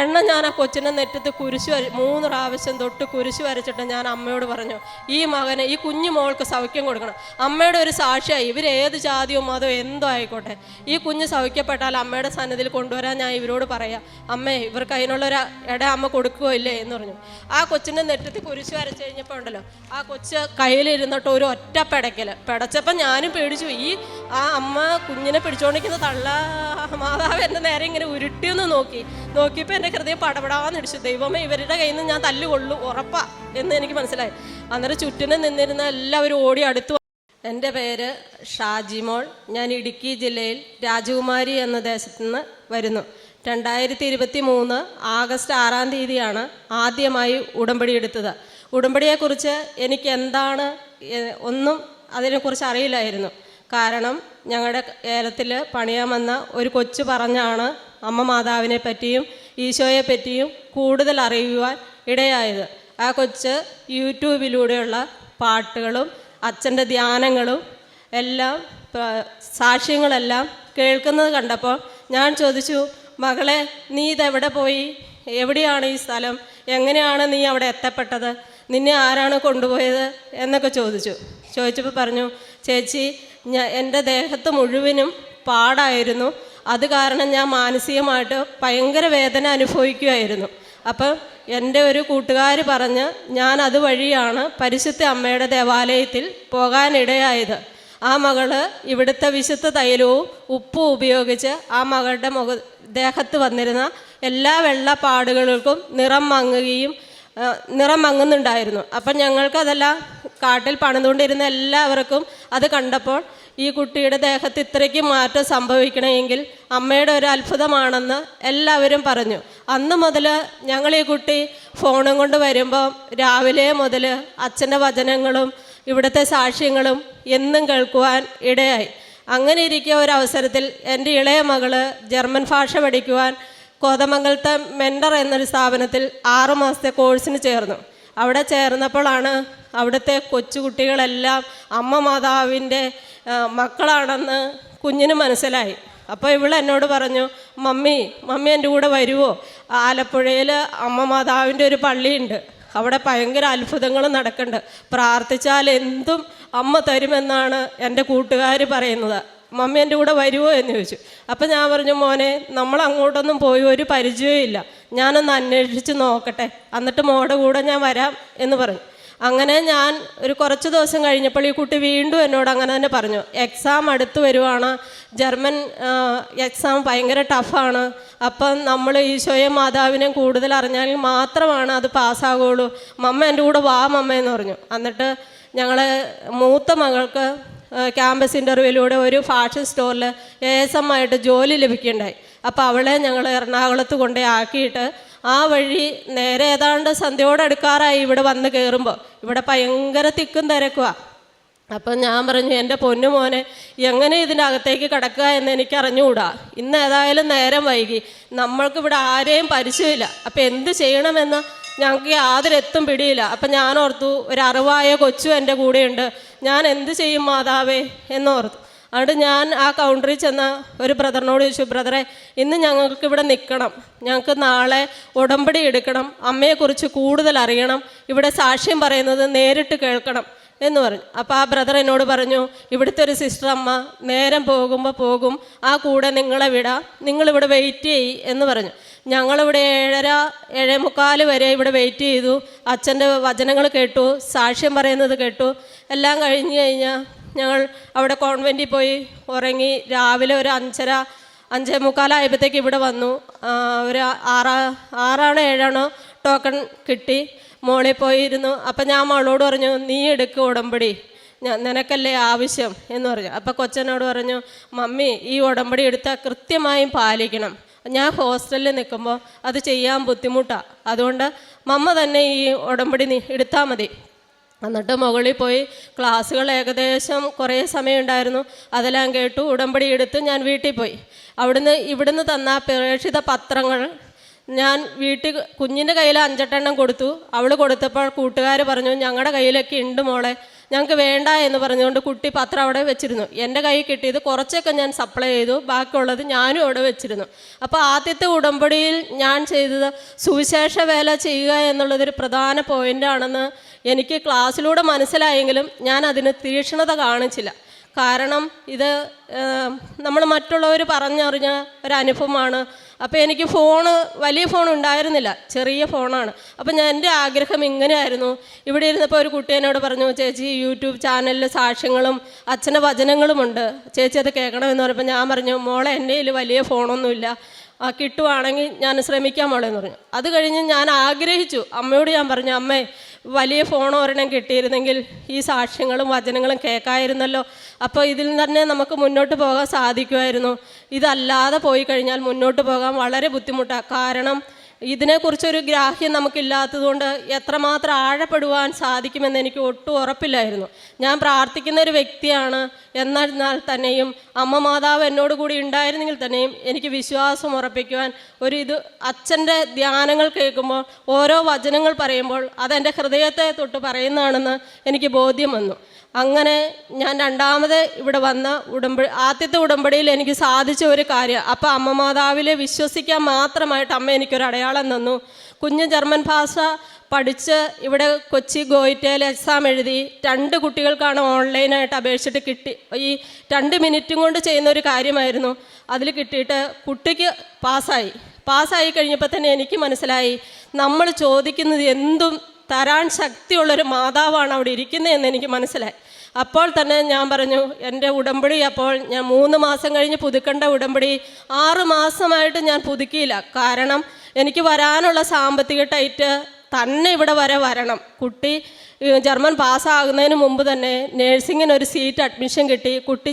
എണ്ണ ഞാൻ ആ കൊച്ചിനെ നെറ്റത്ത് കുരിശ് വര മൂന്ന് പ്രാവശ്യം തൊട്ട് കുരിശ് വരച്ചിട്ട് ഞാൻ അമ്മയോട് പറഞ്ഞു ഈ മകന് ഈ കുഞ്ഞു മോൾക്ക് സൗഖ്യം കൊടുക്കണം. അമ്മയുടെ ഒരു സാക്ഷിയായി. ഇവർ ഏത് ജാതിയോ മതോ എന്തോ ആയിക്കോട്ടെ. ഈ കുഞ്ഞ് സൗഖ്യപ്പെട്ടാൽ അമ്മയുടെ സന്നിധിയിൽ കൊണ്ടുവരാൻ ഞാൻ ഇവരോട് പറയാം. അമ്മേ ഇവർക്ക് അതിനുള്ളൊരു ഇട അമ്മ കൊടുക്കുകയോ ഇല്ലേ? എന്ന് പറഞ്ഞു. ആ കൊച്ചിന്റെ നെറ്റത്ത് കുരിശ് വരച്ച് കഴിഞ്ഞപ്പോൾ ഉണ്ടല്ലോ ആ കൊച്ച് കയ്യിലിരുന്നിട്ട് ഒരു ഒറ്റ പിടയ്ക്കൽ പിടച്ചപ്പോൾ ഞാനും പേടിച്ചു. ഈ ആ അമ്മ കുഞ്ഞിനെ പിടിച്ചോണ്ടിരിക്കുന്ന തള്ള മാതാവ് എന്റെ നേരെ ഇങ്ങനെ ഉരുട്ടിയൊന്ന് നോക്കി. നോക്കിയപ്പോൾ എന്റെ ഹൃദയം പടപടാന്ന് ഇടിച്ചു. ദൈവമേ ഇവരുടെ കയ്യിൽ നിന്ന് ഞാൻ തല്ലുകൊള്ളു. ഉറപ്പാ എന്ന് എനിക്ക് മനസ്സിലായി. അന്നേരം ചുറ്റിനും നിന്നിരുന്ന എല്ലാവരും ഓടി അടുത്തു. എന്റെ പേര് ഷാജിമോൾ ഞാൻ ഇടുക്കി ജില്ലയിൽ രാജകുമാരി എന്ന ദേശത്തു നിന്ന് വരുന്നു. രണ്ടായിരത്തി ഇരുപത്തി മൂന്ന് ആഗസ്റ്റ് ആറാം തീയതിയാണ് ആദ്യമായി ഉടമ്പടി എടുത്തത്. ഉടമ്പടിയെക്കുറിച്ച് എനിക്ക് എന്താണ് ഒന്നും അതിനെക്കുറിച്ച് അറിയില്ലായിരുന്നു. കാരണം ഞങ്ങളുടെ ഏലത്തിൽ പണിയാൻ വന്ന ഒരു കൊച്ചു പറഞ്ഞാണ് അമ്മ മാതാവിനെ പറ്റിയും ഈശോയെ പറ്റിയും കൂടുതൽ അറിയുവാൻ ഇടയായത്. ആ കൊച്ച് യൂട്യൂബിലൂടെയുള്ള പാട്ടുകളും അച്ഛന്റെ ധ്യാനങ്ങളും എല്ലാം സാക്ഷ്യങ്ങളെല്ലാം കേൾക്കുന്നത് കണ്ടപ്പോൾ ഞാൻ ചോദിച്ചു മകളെ നീ ഇതെവിടെ പോയി? എവിടെയാണ് ഈ സ്ഥലം? എങ്ങനെയാണ് നീ അവിടെ എത്തപ്പെട്ടത്? നിന്നെ ആരാണ് കൊണ്ടുപോയത്? എന്നൊക്കെ ചോദിച്ചു. ചോദിച്ചപ്പോൾ പറഞ്ഞു ചേച്ചി ഞാൻ എന്റെ ദേഹത്ത് മുഴുവനും പാടായിരുന്നു. അത് കാരണം ഞാൻ മാനസികമായിട്ട് ഭയങ്കര വേദന അനുഭവിക്കുമായിരുന്നു അപ്പം എന്റെ ഒരു കൂട്ടുകാർ പറഞ്ഞ് ഞാൻ അതുവഴിയാണ് പരിശുദ്ധ അമ്മയുടെ ദേവാലയത്തിൽ പോകാനിടയായത്. ആ മകൾ ഇവിടുത്തെ വിശുദ്ധ തൈലവും ഉപ്പും ഉപയോഗിച്ച് ആ മകളുടെ മുഖ ദേഹത്ത് വന്നിരുന്ന എല്ലാ വെള്ളപ്പാടുകൾക്കും നിറം മങ്ങുകയും നിറം മങ്ങുന്നുണ്ടായിരുന്നു. അപ്പം ഞങ്ങൾക്കതെല്ലാം കാട്ടിൽ പണിതുകൊണ്ടിരുന്ന എല്ലാവർക്കും അത് കണ്ടപ്പോൾ ഈ കുട്ടിയുടെ ദേഹത്ത് ഇത്രയ്ക്ക് മാറ്റം സംഭവിക്കണമെങ്കിൽ അമ്മയുടെ ഒരു അത്ഭുതമാണെന്ന് എല്ലാവരും പറഞ്ഞു. അന്ന് മുതൽ ഞങ്ങൾ ഈ കുട്ടി ഫോണും കൊണ്ട് വരുമ്പോൾ രാവിലെ മുതൽ അച്ഛന്റെ വചനങ്ങളും ഇവിടുത്തെ സാക്ഷ്യങ്ങളും എന്നും കേൾക്കുവാൻ ഇടയായി. അങ്ങനെ ഇരിക്കുക ഒരവസരത്തിൽ എന്റെ ഇളയ മകൾ ജർമ്മൻ ഭാഷ പഠിക്കുവാൻ കോതമംഗലത്തെ മെൻഡർ എന്നൊരു സ്ഥാപനത്തിൽ ആറു മാസത്തെ കോഴ്സിന് ചേർന്നു. അവിടെ ചേർന്നപ്പോഴാണ് അവിടുത്തെ കൊച്ചുകുട്ടികളെല്ലാം അമ്മ മാതാവിന്റെ മക്കളാണെന്ന് കുഞ്ഞിന് മനസ്സിലായി. അപ്പോൾ ഇവൾ എന്നോട് പറഞ്ഞു മമ്മി മമ്മി എന്റെ കൂടെ വരുമോ ആലപ്പുഴയിൽ അമ്മ മാതാവിന്റെ ഒരു പള്ളിയുണ്ട്. അവിടെ ഭയങ്കര അത്ഭുതങ്ങൾ നടക്കുന്നുണ്ട്. പ്രാർത്ഥിച്ചാൽ എന്തും അമ്മ തരുമെന്നാണ് എന്റെ കൂട്ടുകാർ പറയുന്നത്. മമ്മി എന്റെ കൂടെ വരുമോ എന്ന് ചോദിച്ചു. അപ്പം ഞാൻ പറഞ്ഞു മോനെ നമ്മൾ അങ്ങോട്ടൊന്നും പോയി ഒരു പരിചയവും ഇല്ല ഞാനൊന്ന് അന്വേഷിച്ച് നോക്കട്ടെ. എന്നിട്ട് മോടെ കൂടെ ഞാൻ വരാം എന്ന് പറഞ്ഞു. അങ്ങനെ ഞാൻ ഒരു കുറച്ച് ദിവസം കഴിഞ്ഞപ്പോൾ ഈ കുട്ടി വീണ്ടും എന്നോട് അങ്ങനെ തന്നെ പറഞ്ഞു എക്സാം അടുത്ത് വരുവാണ്. ജർമ്മൻ എക്സാം ഭയങ്കര ടഫാണ് അപ്പം നമ്മൾ ഈശോയും മാതാവിനെയും കൂടുതൽ അറിഞ്ഞാൽ മാത്രമാണ് അത് പാസ്സാകുള്ളൂ മമ്മ എന്റെ കൂടെ വാ മമ്മ എന്ന് പറഞ്ഞു. എന്നിട്ട് ഞങ്ങൾ മൂത്ത മകൾക്ക് ക്യാമ്പസ് ഇന്റർവ്യൂവിലൂടെ ഒരു ഫാഷൻ സ്റ്റോറിൽ ആയിട്ട് ജോലി ലഭിക്കുകയുണ്ടായി. അപ്പോൾ അവളെ ഞങ്ങൾ എറണാകുളത്ത് കൊണ്ടേ ആക്കിയിട്ട് ആ വഴി നേരെ ഏതാണ്ട് സന്ധ്യയോടടുക്കാറായി ഇവിടെ വന്ന് കയറുമ്പോൾ ഇവിടെ ഭയങ്കര തിക്കും തിരക്കുക അപ്പം ഞാൻ പറഞ്ഞു എന്റെ പൊന്നു മോനെ എങ്ങനെ ഇതിന്റെ അകത്തേക്ക് കിടക്കുക എന്ന് എനിക്ക് അറിഞ്ഞുകൂടാ ഇന്ന് ഏതായാലും നേരം വൈകി. നമ്മൾക്ക് ഇവിടെ ആരെയും പരിചയമില്ല. അപ്പം എന്ത് ചെയ്യണമെന്ന് ഞങ്ങൾക്ക് യാതൊരു എത്തും പിടിയില്ല. അപ്പം ഞാൻ ഓർത്തു ഒരു അറിവായ കൊച്ചു എന്റെ കൂടെയുണ്ട്. ഞാൻ എന്ത് ചെയ്യും മാതാവേ? എന്നോർത്തു. അതുകൊണ്ട് ഞാൻ ആ കൗണ്ടറിൽ ചെന്ന ഒരു ബ്രദറിനോട് ചോദിച്ചു ബ്രദറെ ഇന്ന് ഞങ്ങൾക്ക് ഇവിടെ നിൽക്കണം ഞങ്ങൾക്ക് നാളെ ഉടമ്പടി എടുക്കണം. അമ്മയെക്കുറിച്ച് കൂടുതൽ അറിയണം. ഇവിടെ സാക്ഷ്യം പറയുന്നത് നേരിട്ട് കേൾക്കണം. എന്ന് പറഞ്ഞു. അപ്പോൾ ആ ബ്രദർ എന്നോട് പറഞ്ഞു ഇവിടുത്തെ ഒരു സിസ്റ്റർ അമ്മ നേരം പോകുമ്പോൾ പോകും. ആ കൂടെ നിങ്ങളെ വിടാം. നിങ്ങളിവിടെ വെയിറ്റ് ചെയ് എന്ന് പറഞ്ഞു. ഞങ്ങളിവിടെ ഏഴര ഏഴേ മുക്കാൽ വരെ ഇവിടെ വെയിറ്റ് ചെയ്തു. അച്ഛന്റെ വചനങ്ങൾ കേട്ടു. സാക്ഷ്യം പറയുന്നത് കേട്ടു. എല്ലാം കഴിഞ്ഞ് കഴിഞ്ഞാൽ ഞങ്ങൾ അവിടെ കോൺവെന്റിൽ പോയി ഉറങ്ങി രാവിലെ ഒരു അഞ്ചര അഞ്ചേ മുക്കാലായപ്പോഴത്തേക്ക് ഇവിടെ വന്നു. ഒരു ആറാ ആറാണോ ഏഴാണോ ടോക്കൺ കിട്ടി. മോളിൽ പോയിരുന്നു. അപ്പം ഞാൻ മോളോട് പറഞ്ഞു നീ എടുക്കുക ഉടമ്പടി. ഞാൻ നിനക്കല്ലേ ആവശ്യം? എന്ന് പറഞ്ഞു. അപ്പം കൊച്ചനോട് പറഞ്ഞു മമ്മി ഈ ഉടമ്പടി എടുത്താൽ കൃത്യമായും പാലിക്കണം. ഞാൻ ഹോസ്റ്റലിൽ നിൽക്കുമ്പോൾ അത് ചെയ്യാൻ ബുദ്ധിമുട്ടാണ് അതുകൊണ്ട് മമ്മ തന്നെ ഈ ഉടമ്പടി നീ എടുത്താൽ മതി. എന്നിട്ട് മുകളിൽ പോയി ക്ലാസ്സുകൾ ഏകദേശം കുറേ സമയം ഉണ്ടായിരുന്നു അതെല്ലാം കേട്ടു ഉടമ്പടി എടുത്ത് ഞാൻ വീട്ടിൽ പോയി. അവിടുന്ന് ഇവിടുന്ന് തന്ന പ്രേക്ഷിത പത്രങ്ങൾ ഞാൻ വീട്ടിൽ കുഞ്ഞിന്റെ കയ്യിൽ അഞ്ചെട്ടെണ്ണം കൊടുത്തു. അവൾ കൊടുത്തപ്പോൾ കൂട്ടുകാർ പറഞ്ഞു ഞങ്ങളുടെ കയ്യിലൊക്കെ ഉണ്ട് മോളെ. ഞങ്ങൾക്ക് വേണ്ട എന്ന് പറഞ്ഞുകൊണ്ട് കുട്ടി പത്രം അവിടെ വെച്ചിരുന്നു. എന്റെ കയ്യിൽ കിട്ടിയത് കുറച്ചൊക്കെ ഞാൻ സപ്ലൈ ചെയ്തു. ബാക്കിയുള്ളത് ഞാനും അവിടെ വെച്ചിരുന്നു. അപ്പോൾ ആദ്യത്തെ ഉടമ്പടിയിൽ ഞാൻ ചെയ്തത് സുവിശേഷ വേല ചെയ്യുക എന്നുള്ളതൊരു പ്രധാന പോയിന്റാണെന്ന് എനിക്ക് ക്ലാസ്സിലൂടെ മനസ്സിലായെങ്കിലും ഞാൻ അതിന് തീക്ഷ്ണത കാണിച്ചില്ല. കാരണം ഇത് നമ്മൾ മറ്റുള്ളവർ പറഞ്ഞറിഞ്ഞ ഒരനുഭവമാണ്. അപ്പോൾ എനിക്ക് ഫോണ് വലിയ ഫോൺ ഉണ്ടായിരുന്നില്ല. ചെറിയ ഫോണാണ്. അപ്പോൾ ഞാൻ എന്റെ ആഗ്രഹം ഇങ്ങനെയായിരുന്നു. ഇവിടെ ഇരുന്നപ്പോൾ ഒരു കുട്ടി എന്നോട് പറഞ്ഞു ചേച്ചി യൂട്യൂബ് ചാനലിൽ സാക്ഷ്യങ്ങളും അച്ഛന്റെ വചനങ്ങളുമുണ്ട്. ചേച്ചി അത് കേൾക്കണമെന്ന് പറഞ്ഞപ്പോൾ ഞാൻ പറഞ്ഞു മോളെ എന്റെ കയ്യിൽ വലിയ ഫോണൊന്നുമില്ല. ആ കിട്ടുവാണെങ്കിൽ ഞാൻ ശ്രമിക്കാം മോളെ എന്ന് പറഞ്ഞു. അത് കഴിഞ്ഞ് ഞാൻ ആഗ്രഹിച്ചു. അമ്മയോട് ഞാൻ പറഞ്ഞു അമ്മേ വലിയ ഫോൺ ഒരെണ്ണം കിട്ടിയിരുന്നെങ്കിൽ ഈ സാക്ഷ്യങ്ങളും വചനങ്ങളും കേൾക്കായിരുന്നല്ലോ. അപ്പോൾ ഇതിൽ തന്നെ നമുക്ക് മുന്നോട്ട് പോകാൻ സാധിക്കുമായിരുന്നു. ഇതല്ലാതെ പോയി കഴിഞ്ഞാൽ മുന്നോട്ട് പോകാൻ വളരെ ബുദ്ധിമുട്ടാണ് കാരണം ഇതിനെക്കുറിച്ചൊരു ഗ്രാഹ്യം നമുക്കില്ലാത്തതുകൊണ്ട് എത്രമാത്രം ആഴപ്പെടുവാൻ സാധിക്കുമെന്ന് എനിക്ക് ഒട്ടും ഉറപ്പില്ലായിരുന്നു. ഞാൻ പ്രാർത്ഥിക്കുന്ന ഒരു വ്യക്തിയാണ്. എന്നാൽ തന്നെയും അമ്മ മാതാവ് എന്നോട് കൂടി ഉണ്ടായിരുന്നെങ്കിൽ തന്നെയും എനിക്ക് വിശ്വാസം ഉറപ്പിക്കുവാൻ ഒരു ഇത് അച്ഛന്റെ ധ്യാനങ്ങൾ കേൾക്കുമ്പോൾ ഓരോ വചനങ്ങൾ പറയുമ്പോൾ അതെന്റെ ഹൃദയത്തെ തൊട്ട് പറയുന്നതാണെന്ന് എനിക്ക് ബോധ്യം വന്നു. അങ്ങനെ ഞാൻ രണ്ടാമത് ഇവിടെ വന്ന ഉടമ്പടി ആദ്യത്തെ ഉടമ്പടിയിൽ എനിക്ക് സാധിച്ച ഒരു കാര്യം അപ്പോൾ അമ്മ മാതാവിലെ വിശ്വസിക്കാൻ മാത്രമായിട്ട് അമ്മ എനിക്കൊരു അടയാളം തന്നു. കുഞ്ഞ് ജർമ്മൻ ഭാഷ പഠിച്ച് ഇവിടെ കൊച്ചി ഗോയിറ്റയിൽ എക്സാം എഴുതി രണ്ട് കുട്ടികൾക്കാണ് ഓൺലൈനായിട്ട് അപേക്ഷിച്ചിട്ട് കിട്ടി ഈ രണ്ട് മിനിറ്റും കൊണ്ട് ചെയ്യുന്ന ഒരു കാര്യമായിരുന്നു. അതിൽ കിട്ടിയിട്ട് കുട്ടിക്ക് പാസ്സായി. പാസ്സായി കഴിഞ്ഞപ്പോൾ തന്നെ എനിക്ക് മനസ്സിലായി നമ്മൾ ചോദിക്കുന്നത് എന്തും തരാൻ ശക്തിയുള്ളൊരു മാതാവാണ് അവിടെ ഇരിക്കുന്നതെന്ന് എനിക്ക് മനസ്സിലായി. അപ്പോൾ തന്നെ ഞാൻ പറഞ്ഞു എന്റെ ഉടമ്പടി അപ്പോൾ ഞാൻ മൂന്ന് മാസം കഴിഞ്ഞ് പുതുക്കേണ്ട ഉടമ്പടി. ആറ് മാസമായിട്ട് ഞാൻ പുതുക്കിയില്ല. കാരണം എനിക്ക് വരാനുള്ള സാമ്പത്തിക ടൈറ്റ് തന്നെ ഇവിടെ വരെ വരണം. കുട്ടി ജർമ്മൻ പാസ്സാകുന്നതിന് മുമ്പ് തന്നെ നേഴ്സിങ്ങിന് ഒരു സീറ്റ് അഡ്മിഷൻ കിട്ടി. കുട്ടി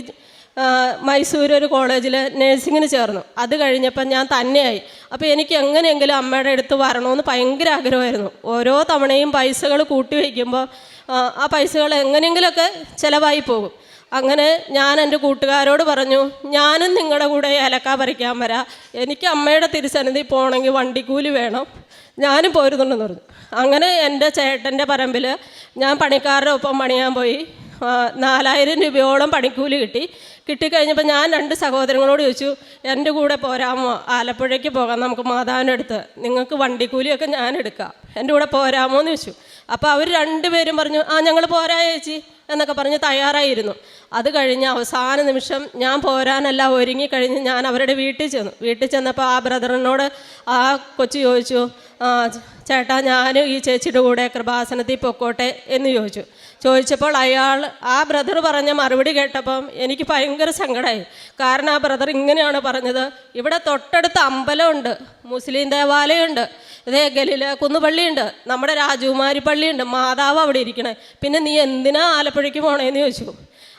മൈസൂർ ഒരു കോളേജിൽ നേഴ്സിങ്ങിന് ചേർന്നു. അത് കഴിഞ്ഞപ്പോൾ ഞാൻ തന്നെയായി. അപ്പോൾ എനിക്ക് എങ്ങനെയെങ്കിലും അമ്മയുടെ അടുത്ത് വരണമെന്ന് ഭയങ്കര ആഗ്രഹമായിരുന്നു. ഓരോ തവണയും പൈസകൾ കൂട്ടി വയ്ക്കുമ്പോൾ ആ, പൈസകൾ എങ്ങനെയെങ്കിലുമൊക്കെ ചിലവായി പോകും. അങ്ങനെ ഞാൻ എന്റെ കൂട്ടുകാരോട് പറഞ്ഞു ഞാനും നിങ്ങളുടെ കൂടെ ഏലക്ക പറിക്കാൻ വരാം. എനിക്ക് അമ്മയുടെ തിരുസന്നിധി പോകണമെങ്കിൽ വണ്ടിക്കൂലി വേണം. ഞാനും പോരുന്നുണ്ടെന്ന് പറഞ്ഞു. അങ്ങനെ എന്റെ ചേട്ടന്റെ പറമ്പിൽ ഞാൻ പണിക്കാരുടെ ഒപ്പം പണിയാൻ പോയി. നാലായിരം രൂപയോളം പണിക്കൂലി കിട്ടി. കിട്ടിക്കഴിഞ്ഞപ്പോൾ ഞാൻ രണ്ട് സഹോദരങ്ങളോട് ചോദിച്ചു എന്റെ കൂടെ പോരാമോ ആലപ്പുഴയ്ക്ക് പോകാം നമുക്ക് മാതാവിന്റെ അടുത്ത് നിങ്ങൾക്ക് വണ്ടിക്കൂലിയൊക്കെ ഞാൻ എടുക്കാം. എന്റെ കൂടെ പോരാമോ എന്ന് ചോദിച്ചു. അപ്പോൾ അവർ രണ്ടുപേരും പറഞ്ഞു ആ ഞങ്ങൾ പോരാ ചേച്ചി എന്നൊക്കെ പറഞ്ഞ് തയ്യാറായിരുന്നു. അത് കഴിഞ്ഞ് അവസാന നിമിഷം ഞാൻ പോരാനല്ല ഒരുങ്ങി കഴിഞ്ഞ് ഞാൻ അവരുടെ വീട്ടിൽ ചെന്നു. വീട്ടിൽ ചെന്നപ്പോൾ ആ ബ്രദറിനോട് ആ കൊച്ചു ചോദിച്ചു "ആ, ചേട്ടാ ഞാൻ ഈ ചേച്ചിയുടെ കൂടെ കൃപാസനത്തിൽ പൊക്കോട്ടെ എന്ന് ചോദിച്ചു. ചോദിച്ചപ്പോൾ അയാൾ ആ ബ്രദർ പറഞ്ഞ മറുപടി കേട്ടപ്പം എനിക്ക് ഭയങ്കര സങ്കടമായി കാരണം ആ ബ്രദർ ഇങ്ങനെയാണ് പറഞ്ഞത്. ഇവിടെ തൊട്ടടുത്ത് അമ്പലമുണ്ട് മുസ്ലിം ദേവാലയമുണ്ട് ഇതേ ഗലിൽ കുന്നുപള്ളിയുണ്ട് നമ്മുടെ രാജകുമാരി പള്ളിയുണ്ട് മാതാവ് അവിടെ ഇരിക്കണേ. പിന്നെ നീ എന്തിനാ ആലപ്പുഴയ്ക്ക് പോണേന്ന് ചോദിച്ചു.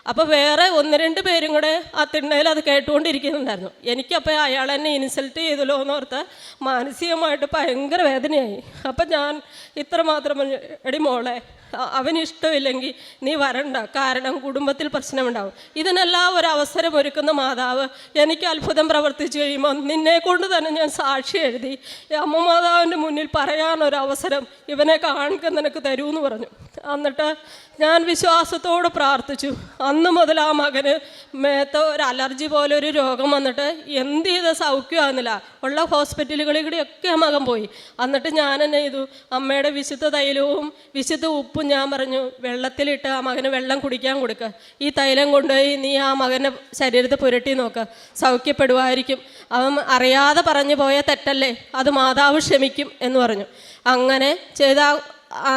അപ്പോൾ വേറെ ഒന്ന് രണ്ട് പേരും കൂടെ ആ തിണ്ണയിൽ അത് കേട്ടുകൊണ്ടിരിക്കുന്നുണ്ടായിരുന്നു. എനിക്കപ്പോൾ അയാൾ എന്നെ ഇൻസൾട്ട് ചെയ്തല്ലോ എന്ന് ഓർത്ത് മാനസികമായിട്ട് ഭയങ്കര വേദനയായി. അപ്പം ഞാൻ ഇത്രമാത്രം എടി മോളെ അവന് ഇഷ്ടമില്ലെങ്കിൽ നീ വരണ്ട. കാരണം കുടുംബത്തിൽ പ്രശ്നമുണ്ടാവും. ഇതിനെല്ലാം ഒരു അവസരം ഒരുക്കുന്ന മാതാവ് എനിക്ക് അത്ഭുതം പ്രവർത്തിച്ചു കഴിയുമ്പോൾ നിന്നെ കൊണ്ട് തന്നെ ഞാൻ സാക്ഷി എഴുതി. അമ്മ മാതാവിന്റെ മുന്നിൽ പറയാനൊരു അവസരം ഇവനെ കാണിക്കാൻ നിനക്ക് തരൂ എന്ന് പറഞ്ഞു. എന്നിട്ട് ഞാൻ വിശ്വാസത്തോട് പ്രാർത്ഥിച്ചു. അന്ന് മുതൽ ആ മകന് മേത്ത ഒരു അലർജി പോലെ ഒരു രോഗം വന്നിട്ട് എന്ത് ചെയ്ത സൗഖ്യമാകുന്നില്ല ഉള്ള ഹോസ്പിറ്റലുകളിൽ കൂടിയൊക്കെ ആ മകൻ പോയി. എന്നിട്ട് ഞാൻ എന്നെ ചെയ്തു. അമ്മയുടെ വിശുദ്ധ തൈലവും വിശുദ്ധ ഉപ്പും ഞാൻ പറഞ്ഞു വെള്ളത്തിലിട്ട് ആ മകന് വെള്ളം കുടിക്കാൻ കൊടുക്കുക ഈ തൈലം കൊണ്ടുപോയി നീ ആ മകന്റെ ശരീരത്തെ പുരട്ടി നോക്കുക സൗഖ്യപ്പെടുമായിരിക്കും അവൻ അറിയാതെ പറഞ്ഞു പോയ തെറ്റല്ലേ? അത് മാതാവ് ക്ഷമിക്കും. എന്ന് പറഞ്ഞു. അങ്ങനെ ചെയ്ത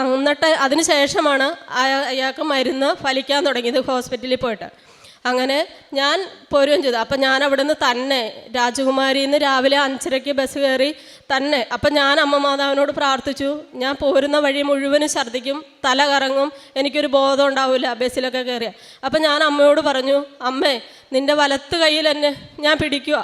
എന്നിട്ട് അതിന് ശേഷമാണ് അയ- അയാൾക്ക് മരുന്ന് ഫലിക്കാൻ തുടങ്ങിയത് ഹോസ്പിറ്റലിൽ പോയിട്ട്. അങ്ങനെ ഞാൻ പോരുകയും ചെയ്തു. അപ്പം ഞാൻ അവിടെ നിന്ന് തന്നെ രാജകുമാരിയിൽ നിന്ന് രാവിലെ അഞ്ചരയ്ക്ക് ബസ് കയറി തന്നെ. അപ്പം ഞാൻ അമ്മ മാതാവിനോട് പ്രാർത്ഥിച്ചു. ഞാൻ പോരുന്ന വഴി മുഴുവനും ഛർദ്ദിക്കും തല കറങ്ങും എനിക്കൊരു ബോധം ഉണ്ടാവില്ല ബസ്സിലൊക്കെ കയറിയ അപ്പം ഞാൻ അമ്മയോട് പറഞ്ഞു അമ്മേ നിന്റെ വലത്ത് കയ്യിൽ എന്നെ ഞാൻ പിടിക്കുക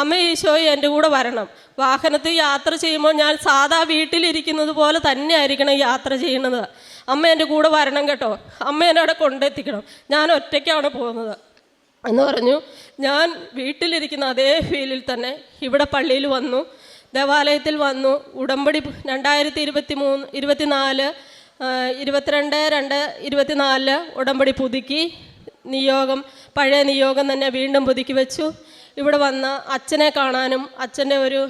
അമ്മ ഈശോയെ എന്റെ കൂടെ വരണം. വാഹനത്തിൽ യാത്ര ചെയ്യുമ്പോൾ ഞാൻ സാധാ വീട്ടിലിരിക്കുന്നത് പോലെ തന്നെ ആയിരിക്കണം യാത്ര ചെയ്യുന്നത്. അമ്മ എന്റെ കൂടെ വരണം കേട്ടോ. അമ്മ എന്നെ അവിടെ കൊണ്ടെത്തിക്കണം. ഞാൻ ഒറ്റയ്ക്കാണ് പോകുന്നത്. എന്ന് പറഞ്ഞു ഞാൻ വീട്ടിലിരിക്കുന്ന അതേ ഫീലിൽ തന്നെ ഇവിടെ പള്ളിയിൽ വന്നു ദേവാലയത്തിൽ വന്നു. ഉടമ്പടി രണ്ടായിരത്തി ഇരുപത്തി മൂന്ന് ഇരുപത്തിനാല് ഇരുപത്തിരണ്ട് രണ്ട് ഇരുപത്തിനാലിൽ ഉടമ്പടി പുതുക്കി. നിയോഗം പഴയ നിയോഗം തന്നെ വീണ്ടും പുതുക്കി വെച്ചു. ഇവിടെ വന്ന് അച്ഛനെ കാണാനും അച്ഛന്റെ ഒരു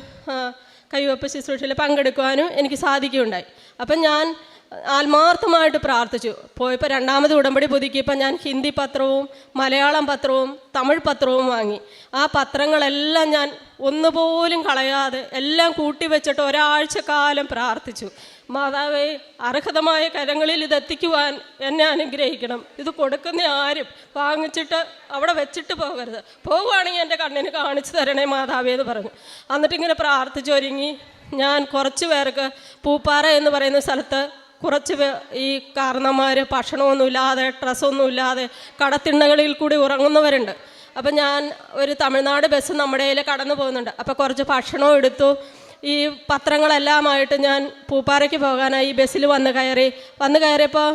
കൈവപ്പ് ശുശ്രൂഷയിൽ പങ്കെടുക്കുവാനും എനിക്ക് സാധിക്കുകയുണ്ടായി. അപ്പം ഞാൻ ആത്മാർത്ഥമായിട്ട് പ്രാർത്ഥിച്ചു. പോയപ്പോൾ രണ്ടാമത് ഉടമ്പടി പുതുക്കിയപ്പോൾ ഞാൻ ഹിന്ദി പത്രവും മലയാളം പത്രവും തമിഴ് പത്രവും വാങ്ങി. ആ പത്രങ്ങളെല്ലാം ഞാൻ ഒന്നുപോലും കളയാതെ എല്ലാം കൂട്ടി വെച്ചിട്ട് ഒരാഴ്ച കാലം പ്രാർത്ഥിച്ചു. മാതാവേ അർഹതമായ കരങ്ങളിൽ ഇത് എത്തിക്കുവാൻ എന്നെ അനുഗ്രഹിക്കണം. ഇത് കൊടുക്കുന്ന ആരും വാങ്ങിച്ചിട്ട് അവിടെ വെച്ചിട്ട് പോകരുത്. പോവുകയാണെങ്കിൽ എന്റെ കണ്ണിന് കാണിച്ചു തരണേ മാതാവേ എന്ന് പറഞ്ഞു. എന്നിട്ടിങ്ങനെ പ്രാർത്ഥിച്ചൊരുങ്ങി ഞാൻ കുറച്ച് പേർക്ക് പൂപ്പാറ എന്ന് പറയുന്ന സ്ഥലത്ത് കുറച്ച് ഈ കാരണന്മാർ ഭക്ഷണമൊന്നുമില്ലാതെ ഡ്രസ്സൊന്നുമില്ലാതെ കടത്തിണ്ണകളിൽ കൂടി ഉറങ്ങുന്നവരുണ്ട്. അപ്പം ഞാൻ ഒരു തമിഴ്നാട് ബസ് നമ്മുടെ കയ്യിൽ കടന്നു പോകുന്നുണ്ട്. അപ്പോൾ കുറച്ച് ഭക്ഷണവും എടുത്തു. ഈ പത്രങ്ങളെല്ലാമായിട്ട് ഞാൻ പൂപ്പാറയ്ക്ക് പോകാനായി ബസ്സിൽ വന്ന് കയറി. വന്ന് കയറിയപ്പോൾ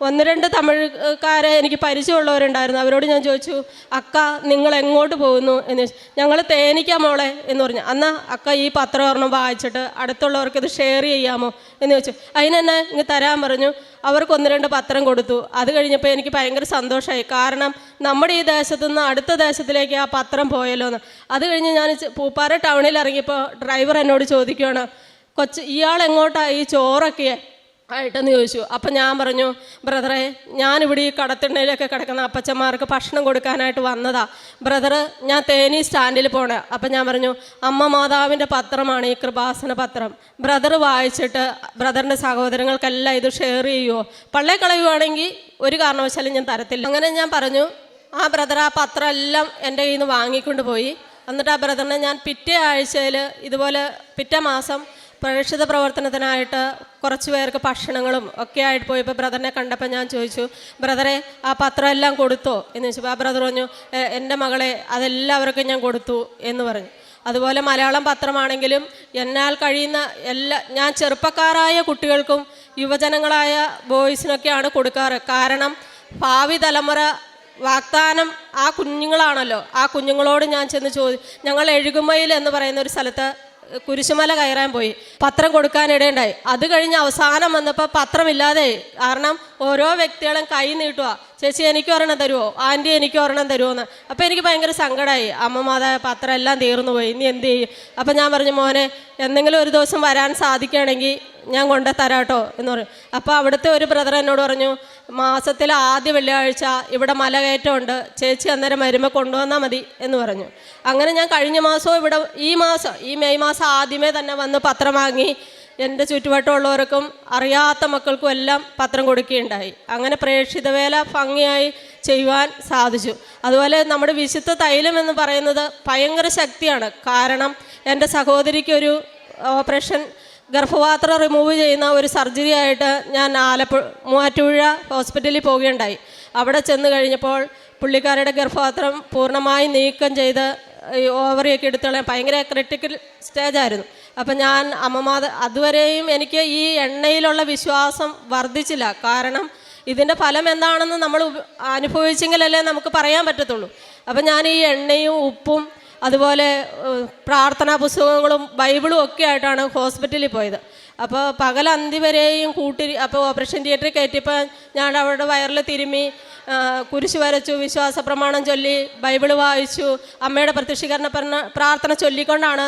ഒന്ന് രണ്ട് തമിഴ്ക്കാരെ എനിക്ക് പരിചയമുള്ളവരുണ്ടായിരുന്നു. അവരോട് ഞാൻ ചോദിച്ചു അക്ക നിങ്ങൾ എങ്ങോട്ട് പോകുന്നു? എന്ന് ഞങ്ങൾ തേനിക്കാം മോളെ എന്ന് പറഞ്ഞു. അന്നാ അക്ക ഈ പത്രം ഒരെണ്ണം വായിച്ചിട്ട് അടുത്തുള്ളവർക്ക് ഇത് ഷെയർ ചെയ്യാമോ? എന്ന് ചോദിച്ചു. അതിനെന്നെ ഇങ്ങ് തരാൻ പറഞ്ഞു? അവർക്ക് ഒന്ന് രണ്ട് പത്രം കൊടുത്തു. അത് കഴിഞ്ഞപ്പോൾ എനിക്ക് ഭയങ്കര സന്തോഷമായി. കാരണം നമ്മുടെ ഈ ദേശത്തു നിന്ന് അടുത്ത ദേശത്തിലേക്ക് ആ പത്രം പോയല്ലോ എന്ന്. അത് കഴിഞ്ഞ് ഞാൻ പൂപ്പാറ ടൗണിൽ ഇറങ്ങിയപ്പോൾ ഡ്രൈവർ എന്നോട് ചോദിക്കുകയാണ് കൊച്ച് ഇയാൾ എങ്ങോട്ടാ ഈ ചോറൊക്കെ ആയിട്ടെന്ന് ചോദിച്ചു. അപ്പം ഞാൻ പറഞ്ഞു ബ്രദറെ ഞാനിവിടെ ഈ കടത്തിണ്ണയിലൊക്കെ കിടക്കുന്ന അപ്പച്ചന്മാർക്ക് ഭക്ഷണം കൊടുക്കാനായിട്ട് വന്നതാ. ബ്രദർ ഞാൻ തേനി സ്റ്റാൻഡിൽ പോണ. അപ്പം ഞാൻ പറഞ്ഞു അമ്മ മാതാവിന്റെ പത്രമാണ് ഈ കൃപാസന പത്രം. ബ്രദർ വായിച്ചിട്ട് ബ്രദറിന്റെ സഹോദരങ്ങൾക്കെല്ലാം ഇത് ഷെയർ ചെയ്യുമോ പള്ളേ കളയുവാണെങ്കിൽ ഒരു കാരണവശാലും ഞാൻ തരത്തില്ല. അങ്ങനെ ഞാൻ പറഞ്ഞു ആ ബ്രദർ ആ പത്രം എല്ലാം എന്റെ കയ്യിൽ നിന്ന് വാങ്ങിക്കൊണ്ട് പോയി. എന്നിട്ട് ആ ബ്രദറിനെ ഞാൻ പിറ്റേ ആഴ്ചയിൽ ഇതുപോലെ പിറ്റേ മാസം പ്രേക്ഷിത പ്രവർത്തനത്തിനായിട്ട് കുറച്ച് പേർക്ക് ഭക്ഷണങ്ങളും ഒക്കെ ആയിട്ട് പോയപ്പോൾ ബ്രദറിനെ കണ്ടപ്പോൾ ഞാൻ ചോദിച്ചു ബ്രദറെ ആ പത്രം എല്ലാം കൊടുത്തോ? എന്ന് ചോദിച്ചപ്പോൾ ആ ബ്രദർ പറഞ്ഞു എന്റെ മകളെ അതെല്ലാവർക്കും ഞാൻ കൊടുത്തു എന്ന് പറഞ്ഞു. അതുപോലെ മലയാളം പത്രമാണെങ്കിലും എന്നാൽ കഴിയുന്ന എല്ലാ ഞാൻ ചെറുപ്പക്കാരായ കുട്ടികൾക്കും യുവജനങ്ങളായ ബോയ്സിനൊക്കെയാണ് കൊടുക്കാറ്. കാരണം ഭാവി തലമുറ വാഗ്ദാനം ആ കുഞ്ഞുങ്ങളാണല്ലോ. ആ കുഞ്ഞുങ്ങളോട് ഞാൻ ചെന്ന് ചോദി ഞങ്ങൾ എഴുകുമയിൽ എന്ന് പറയുന്ന ഒരു സ്ഥലത്ത് കുരിശുമല കയറാൻ പോയി. പത്രം കൊടുക്കാനിടയുണ്ടായി. അത് കഴിഞ്ഞ് അവസാനം വന്നപ്പോൾ പത്രമില്ലാതെ കാരണം ഓരോ വ്യക്തികളും കൈ നീട്ടുക. ചേച്ചി എനിക്ക് ഒരെണ്ണം തരുമോ ആന്റി എനിക്ക് ഒരെണ്ണം തരുമോ എന്ന് അപ്പോൾ എനിക്ക് ഭയങ്കര സങ്കടമായി അമ്മ മാതാ പത്രം എല്ലാം തീർന്നു പോയി. ഇനി എന്ത് ചെയ്യും? അപ്പം ഞാൻ പറഞ്ഞു മോനെ എന്തെങ്കിലും ഒരു ദിവസം വരാൻ സാധിക്കുകയാണെങ്കിൽ ഞാൻ കൊണ്ടുതരാട്ടോ എന്ന് പറഞ്ഞു. അപ്പോൾ അവിടുത്തെ ഒരു ബ്രദർ എന്നോട് പറഞ്ഞു മാസത്തിലെ ആദ്യ വെള്ളിയാഴ്ച ഇവിടെ മല കയറ്റമുണ്ട് ചേച്ചി അന്നേരം വരുമ്പോൾ കൊണ്ടുവന്നാൽ മതി എന്ന് പറഞ്ഞു. അങ്ങനെ ഞാൻ കഴിഞ്ഞ മാസവും ഇവിടെ ഈ മാസം ഈ മെയ് മാസം ആദ്യമേ തന്നെ വന്ന് പത്രം വാങ്ങി. എന്റെ ചുറ്റുവട്ടമുള്ളവർക്കും അറിയാത്ത മക്കൾക്കും എല്ലാം പത്രം കൊടുക്കുകയുണ്ടായി. അങ്ങനെ പ്രേക്ഷിത വേല ഭംഗിയായി ചെയ്യുവാൻ സാധിച്ചു. അതുപോലെ നമ്മുടെ വിശുദ്ധ തൈലം എന്ന് പറയുന്നത് ഭയങ്കര ശക്തിയാണ്. കാരണം എന്റെ സഹോദരിക്കൊരു ഓപ്പറേഷൻ ഗർഭപാത്രം റിമൂവ് ചെയ്യുന്ന ഒരു സർജറി ആയിട്ട് ഞാൻ ആലപ്പുഴ മൂവാറ്റുപുഴ ഹോസ്പിറ്റലിൽ പോവുകയുണ്ടായി. അവിടെ ചെന്ന് കഴിഞ്ഞപ്പോൾ പുള്ളിക്കാരുടെ ഗർഭപാത്രം പൂർണമായി നീക്കം ചെയ്ത് ഈ ഓവറിയൊക്കെ എടുത്തുള്ള ഭയങ്കര ക്രിട്ടിക്കൽ സ്റ്റേജായിരുന്നു അപ്പം ഞാൻ അമ്മമാത അതുവരെയും എനിക്ക് ഈ എണ്ണയിലുള്ള വിശ്വാസം വർദ്ധിച്ചില്ല. കാരണം ഇതിന്റെ ഫലം എന്താണെന്ന് നമ്മൾ അനുഭവിച്ചെങ്കിലല്ലേ നമുക്ക് പറയാൻ പറ്റത്തുള്ളൂ. അപ്പം ഞാൻ ഈ എണ്ണയും ഉപ്പും അതുപോലെ പ്രാർത്ഥനാ പുസ്തകങ്ങളും ബൈബിളും ഒക്കെ ആയിട്ടാണ് ഹോസ്പിറ്റലിൽ പോയത്. അപ്പോൾ പകൽ അന്തി വരെയും കൂട്ടി അപ്പോൾ ഓപ്പറേഷൻ തിയേറ്ററിൽ കയറ്റിയപ്പോൾ ഞാൻ അവിടെ വയറിൽ തിരുമ്മി കുരിശ് വരച്ചു വിശ്വാസ പ്രമാണം ചൊല്ലി ബൈബിൾ വായിച്ചു അമ്മയുടെ പ്രത്യക്ഷീകരണ പ്രാർത്ഥന ചൊല്ലിക്കൊണ്ടാണ്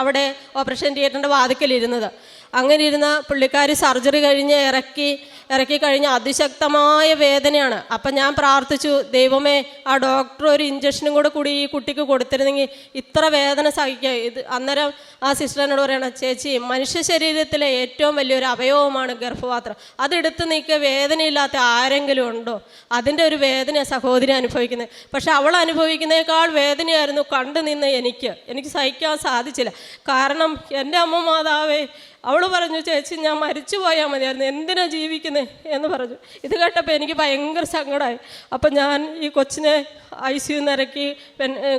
അവിടെ ഓപ്പറേഷൻ തിയേറ്ററിന്റെ വാതിക്കലിരുന്നത്. അങ്ങനെ ഇരുന്ന പുള്ളിക്കാരി സർജറി കഴിഞ്ഞ് ഇറക്കി ഇറക്കി കഴിഞ്ഞ് അതിശക്തമായ വേദനയാണ്. അപ്പം ഞാൻ പ്രാർത്ഥിച്ചു ദൈവമേ ആ ഡോക്ടർ ഒരു ഇഞ്ചക്ഷനും കൂടെ കൂടി ഈ കുട്ടിക്ക് കൊടുത്തിരുന്നെങ്കിൽ ഇത്ര വേദന സഹിക്കുക ഇത് അന്നേരം ആ സിസ്റ്റർ എന്നോട് പറയണം ചേച്ചി മനുഷ്യ ശരീരത്തിലെ ഏറ്റവും വലിയൊരു അവയവമാണ് ഗർഭപാത്രം. അതെടുത്ത് നീക്കുക വേദനയില്ലാത്ത ആരെങ്കിലും ഉണ്ടോ? അതിന്റെ ഒരു വേദന സഹോദരി അനുഭവിക്കുന്നത്. പക്ഷെ അവൾ അനുഭവിക്കുന്നതിനേക്കാൾ വേദനയായിരുന്നു കണ്ടു നിന്ന് എനിക്ക്. എനിക്ക് സഹിക്കാൻ സാധിച്ചില്ല. കാരണം എന്റെ അമ്മ മാതാവേ അവൾ പറഞ്ഞു ചേച്ചി ഞാൻ മരിച്ചു പോയാൽ മതിയായിരുന്നു. എന്തിനാ ജീവിക്കുന്നത് എന്ന് പറഞ്ഞു. ഇത് കേട്ടപ്പോൾ എനിക്ക് ഭയങ്കര സങ്കടമായി. അപ്പം ഞാൻ ഈ കൊച്ചിനെ ഐ സി നിരക്കി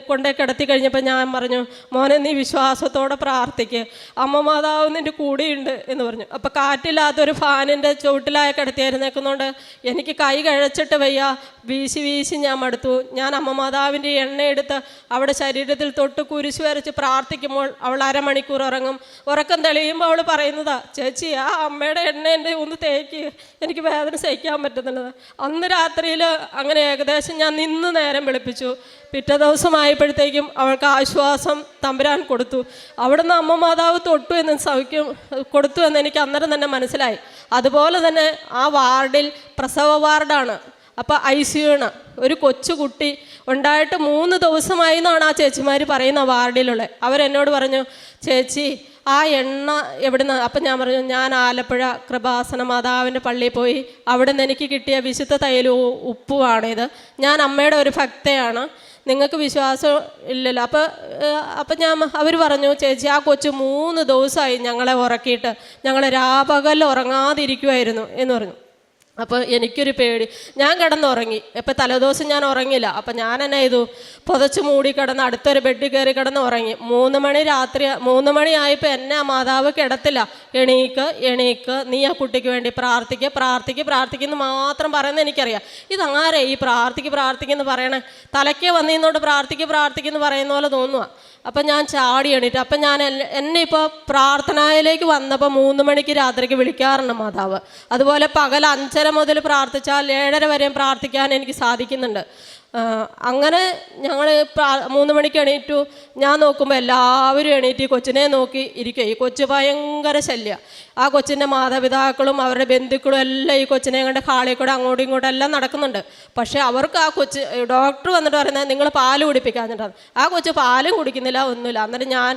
കൊണ്ടേ കിടത്തി കഴിഞ്ഞപ്പോൾ ഞാൻ പറഞ്ഞു മോനെ നീ വിശ്വാസത്തോടെ പ്രാർത്ഥിക്കുക അമ്മ മാതാവ് നിന്റെ കൂടെയുണ്ട് എന്ന് പറഞ്ഞു. അപ്പോൾ കാറ്റില്ലാത്തൊരു ഫാനിന്റെ ചുവട്ടിലായ കിടത്തിയായിരുന്നേക്കുന്നതുകൊണ്ട് എനിക്ക് കൈ കഴച്ചിട്ട് വയ്യ. വീശി വീശി ഞാൻ മടുത്തു. ഞാൻ അമ്മ മാതാവിന്റെ എണ്ണ എടുത്ത് അവിടെ ശരീരത്തിൽ തൊട്ട് കുരിശ് വരച്ച് പ്രാർത്ഥിക്കുമ്പോൾ അവൾ അരമണിക്കൂർ ഉറങ്ങും. ഉറക്കം തെളിയുമ്പോൾ അവൾ പറയുന്നതാ ചേച്ചി ആ അമ്മയുടെ എണ്ണ എന്റെ ഒന്ന് തേക്ക് എനിക്ക് വേദന സഹിക്കാൻ പറ്റുന്നുള്ളത് അന്ന് രാത്രിയിൽ അങ്ങനെ ഏകദേശം ഞാൻ നിന്ന് നേരം വിളിപ്പിച്ചു. പിറ്റേ ദിവസമായപ്പോഴത്തേക്കും അവൾക്ക് ആശ്വാസം തമ്പുരാൻ കൊടുത്തു. അവിടുന്ന് അമ്മ മാതാവ് തൊട്ടു എന്ന് സൗഖ്യം കൊടുത്തു എന്ന് എനിക്ക് അന്നേരം തന്നെ മനസ്സിലായി. അതുപോലെ തന്നെ ആ വാർഡിൽ പ്രസവ വാർഡാണ്. അപ്പോൾ ഐ സിയുണ് ഒരു കൊച്ചുകുട്ടി ഉണ്ടായിട്ട് മൂന്ന് ദിവസമായി എന്നാണ് ആ ചേച്ചിമാർ പറയുന്ന വാർഡിലുള്ളത് അവരെന്നോട് പറഞ്ഞു ചേച്ചി ആ എണ്ണ എവിടുന്ന്? അപ്പം ഞാൻ പറഞ്ഞു ഞാൻ ആലപ്പുഴ കൃപാസന മാതാവിന്റെ പള്ളിയിൽ പോയി അവിടെ നിന്ന് എനിക്ക് കിട്ടിയ വിശുദ്ധ തൈലവും ഉപ്പുമാണിത് ഞാൻ അമ്മയുടെ ഒരു ഭക്തയാണ്. നിങ്ങൾക്ക് വിശ്വാസം ഇല്ലല്ലോ. അപ്പോൾ അപ്പം ഞാൻ അവർ പറഞ്ഞു ചേച്ചി ആ കൊച്ചു മൂന്ന് ദിവസമായി ഞങ്ങളെ ഉറക്കിയിട്ട് ഞങ്ങൾ രാപകൽ ഉറങ്ങാതിരിക്കുമായിരുന്നു എന്ന് പറഞ്ഞു. അപ്പോൾ എനിക്കൊരു പേടി. ഞാൻ കിടന്നുറങ്ങി. ഇപ്പം തലേദിവസം ഞാൻ ഉറങ്ങില്ല അപ്പം ഞാൻ എന്നെ ചെയ്തു? പുതച്ച് മൂടി കിടന്ന് അടുത്തൊരു ബെഡിൽ കയറി കിടന്ന് ഉറങ്ങി. മൂന്ന് മണി രാത്രി മൂന്ന് മണിയായപ്പോൾ എന്നെ ആ മാതാവ് കിടത്തില്ല. എണീക്ക് എണീക്ക്. നീ ആ കുട്ടിക്ക് വേണ്ടി പ്രാർത്ഥിക്കുക പ്രാർത്ഥിക്കുക പ്രാർത്ഥിക്കുന്നു മാത്രം പറയുന്നത് എനിക്കറിയാം. ഇതാരെ ഈ പ്രാർത്ഥിക്ക് പ്രാർത്ഥിക്കുന്നു പറയണേ? തലയ്ക്ക് വന്നിരുന്നോണ്ട് പ്രാർത്ഥിക്ക് പ്രാർത്ഥിക്കുന്നു പറയുന്ന പോലെ തോന്നുക അപ്പം ഞാൻ ചാടി എണീറ്റ്. അപ്പം ഞാൻ എന്നെ- ഇപ്പോൾ പ്രാർത്ഥനയിലേക്ക് വന്നപ്പോൾ മൂന്ന് മണിക്ക് രാത്രിക്ക് വിളിക്കാറുണ്ട് മാതാവ്. അതുപോലെ പകൽ അഞ്ചര മുതൽ പ്രാർത്ഥിച്ചാൽ ഏഴര വരെയും പ്രാർത്ഥിക്കാൻ എനിക്ക് സാധിക്കുന്നുണ്ട്. അങ്ങനെ ഞങ്ങൾ മൂന്ന് മണിക്ക് എണീറ്റു. ഞാൻ നോക്കുമ്പോൾ എല്ലാവരും എണീറ്റ് ഈ കൊച്ചിനെ നോക്കി ഇരിക്കുക ഈ കൊച്ച് ഭയങ്കര ശല്യ. ആ കൊച്ചിന്റെ മാതാപിതാക്കളും അവരുടെ ബന്ധുക്കളും എല്ലാം ഈ കൊച്ചിനെ കണ്ട് ഹാളിൽ കൂടെ അങ്ങോട്ടും ഇങ്ങോട്ടും എല്ലാം നടക്കുന്നുണ്ട്. പക്ഷേ അവർക്ക് ആ കൊച്ച് ഡോക്ടർ വന്നിട്ട് പറയുന്നത് നിങ്ങൾ പാൽ കുടിപ്പിക്കാഞ്ഞിട്ടാണ്. ആ കൊച്ച് പാലും കുടിക്കുന്നില്ല ഒന്നുമില്ല. അന്നേരം ഞാൻ